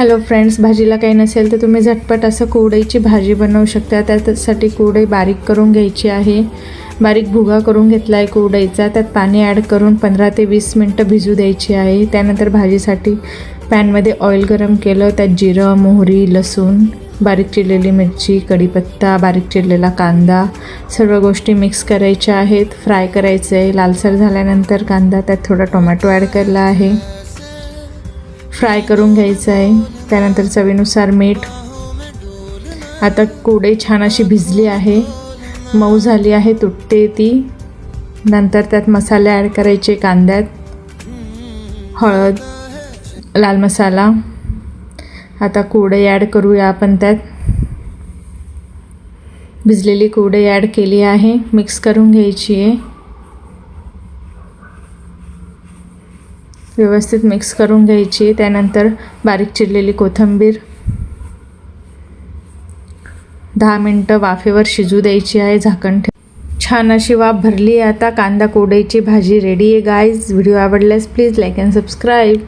Hello friends भाजीला काही नसेल तर तुम्ही झटपट असं कुरडईची भाजी बनवू शकता. त्यासाठी कुरडई बारीक करून घ्यायची आहे. बारीक भुगा करून घेतला आहे कुरडईचा. त्यात पाणी ॲड करून पंधरा ते वीस मिनटं भिजू द्यायची आहे. त्यानंतर भाजीसाठी पॅनमध्ये ऑइल गरम केलं. त्यात जिरं मोहरी लसूण बारीक चिरलेली मिरची कढीपत्ता बारीक चिरलेला कांदा सर्व गोष्टी मिक्स करायच्या आहेत. फ्राय करायचं आहे लालसर झाल्यानंतर कांदा त्यात थोडा टोमॅटो ॲड केला आहे. फ्राय करून घ्यायचं आहे. त्यानंतर चवीनुसार मीठ. आता कोडे छान अशी भिजली आहे. मऊ झाली आहे तुटते ती. नंतर त्यात मसाले ॲड करायचे कांद्यात. हळद लाल मसाला. आता कोडे ॲड करूया आपण त्यात. भिजलेली कोडे ॲड केली आहे. मिक्स करून घ्यायची आहे. व्यवस्थित मिक्स करून घ्यायची. त्यानंतर बारीक चिरलेली कोथिंबीर. दहा मिनटं वाफेवर शिजू द्यायची आहे झाकण ठेव. छान अशी वाफ भरली आहे. आता कांदा कोरडईची भाजी रेडी आहे गाईज व्हिडिओ आवडल्यास प्लीज लाईक अँड सबस्क्राईब